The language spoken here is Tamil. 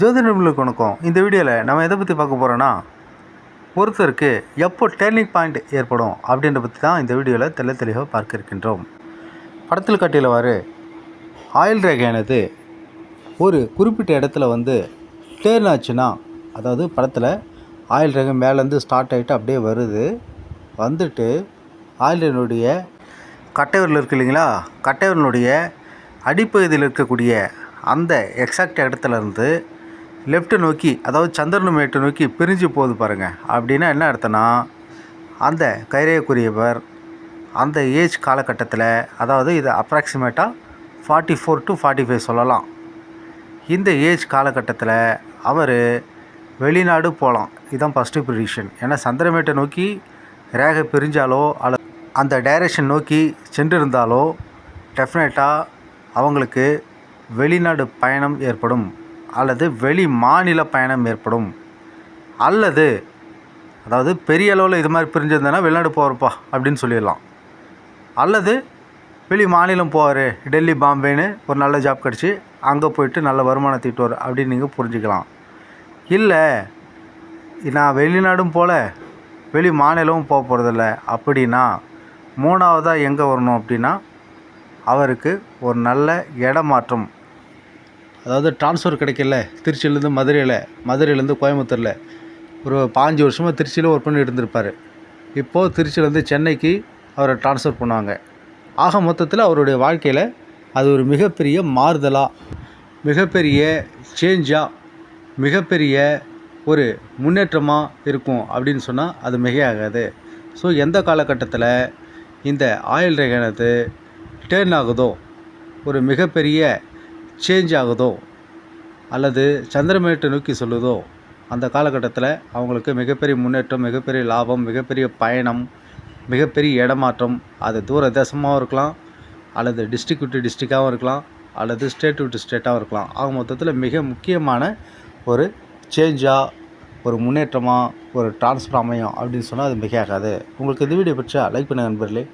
ஜோதி நிபுணர்களுக்கு வணக்கம். இந்த வீடியோவில் நம்ம எதை பற்றி பார்க்க போகிறோன்னா ஒருத்தருக்கு எப்போ டேர்னிங் பாயிண்ட் ஏற்படும் அப்படின்ற பற்றி தான் இந்த வீடியோவில் தெள்ள தெளிவாக பார்க்க இருக்கின்றோம். படத்தில் காட்டியவாறு ஆயில் ரேகையானது ஒரு குறிப்பிட்ட இடத்துல வந்து டேர்ன் ஆச்சுன்னா அதாவது படத்தில் ஆயில் ரேகை மேலேருந்து ஸ்டார்ட் ஆகிட்டு அப்படியே வருது. வந்துட்டு ஆயில் ரேகனுடைய கட்டைவரில் இருக்கு இல்லைங்களா? கட்டைவரனுடைய அடிப்பகுதியில் இருக்கக்கூடிய அந்த எக்ஸாக்ட் இடத்துலருந்து லெஃப்ட்டை நோக்கி அதாவது சந்திரன் மேட்டை நோக்கி பிரிஞ்சு போகுது பாருங்கள் அப்படின்னா என்ன அர்த்தம்னா அந்த கைரேயக்குரியவர் அந்த ஏஜ் காலகட்டத்தில் அதாவது இது அப்ராக்சிமேட்டாக forty four to forty five சொல்லலாம். இந்த ஏஜ் காலகட்டத்தில் அவர் வெளிநாடு போகலாம் இதுதான் ஃபஸ்ட்டு ப்ரிடிஷன் ஏன்னா சந்திரமேட்டை நோக்கி ரேகை பிரிஞ்சாலோ அல்ல அந்த டைரக்ஷன் நோக்கி சென்றிருந்தாலோ டெஃபினட்டாக அவங்களுக்கு வெளிநாடு பயணம் ஏற்படும். அல்லது வெளி மாநில பயணம் ஏற்படும். அல்லது அதாவது பெரிய அளவில் இது மாதிரி பிரிஞ்சிருந்தேன்னா வெளிநாடு போகிறப்பா அப்படின்னு சொல்லிடலாம். அல்லது வெளி மாநிலம் போவார் டெல்லி பாம்பேன்னு ஒரு நல்ல ஜாப் கிடச்சி அங்கே போயிட்டு நல்ல வருமானம் தீட்டுவார் அப்படின்னு நீங்கள் புரிஞ்சுக்கலாம். இல்லை நான் வெளிநாடும் போல் வெளி மாநிலமும் போக போகிறதில்ல அப்படின்னா மூணாவதாக எங்கே வரணும் அப்படின்னா அவருக்கு ஒரு நல்ல இடமாற்றம் அதாவது ட்ரான்ஸ்ஃபர் கிடைக்கல. திருச்சியிலேருந்து மதுரையில் மதுரையிலேருந்து கோயம்புத்தூரில். ஒரு பாஞ்சு வருஷமாக திருச்சியில் ஒர்க் பண்ணி இருந்திருப்பார். இப்போது திருச்சியிலேருந்து சென்னைக்கு அவரை ட்ரான்ஸ்ஃபர் பண்ணுவாங்க. ஆக மொத்தத்தில் அவருடைய வாழ்க்கையில் அது ஒரு மிகப்பெரிய மாறுதலாக மிகப்பெரிய சேஞ்சாக மிகப்பெரிய ஒரு முன்னேற்றமாக இருக்கும் அப்படின்னு சொன்னால் அது மிகையாகாது. ஸோ எந்த காலகட்டத்தில் இந்த ஆயில் ரேகானது டேர்ன் ஆகுதோ ஒரு மிகப்பெரிய சேஞ்ச் ஆகுதோ? அல்லது சந்திரமேட்டை நோக்கி சொல்லுதோ? அந்த காலகட்டத்தில் அவங்களுக்கு மிகப்பெரிய முன்னேற்றம் மிகப்பெரிய லாபம் மிகப்பெரிய பயணம் மிகப்பெரிய இடமாற்றம். அது தூர தேசமாகவும் இருக்கலாம் அல்லது டிஸ்ட்ரிக் விட்டு டிஸ்ட்ரிக்டாகவும் இருக்கலாம் அல்லது ஸ்டேட் விட்டு ஸ்டேட்டாகவும் இருக்கலாம். ஆக மொத்தத்தில் மிக முக்கியமான ஒரு சேஞ்சாக ஒரு முன்னேற்றமாக ஒரு ட்ரான்ஸ்ஃபர் அமையும் அப்படின்னு சொன்னால் அது மிகையாகாது உங்களுக்கு இந்த வீடியோ பிடிச்சா லைக் பண்ணுங்கள் நண்பர்களே.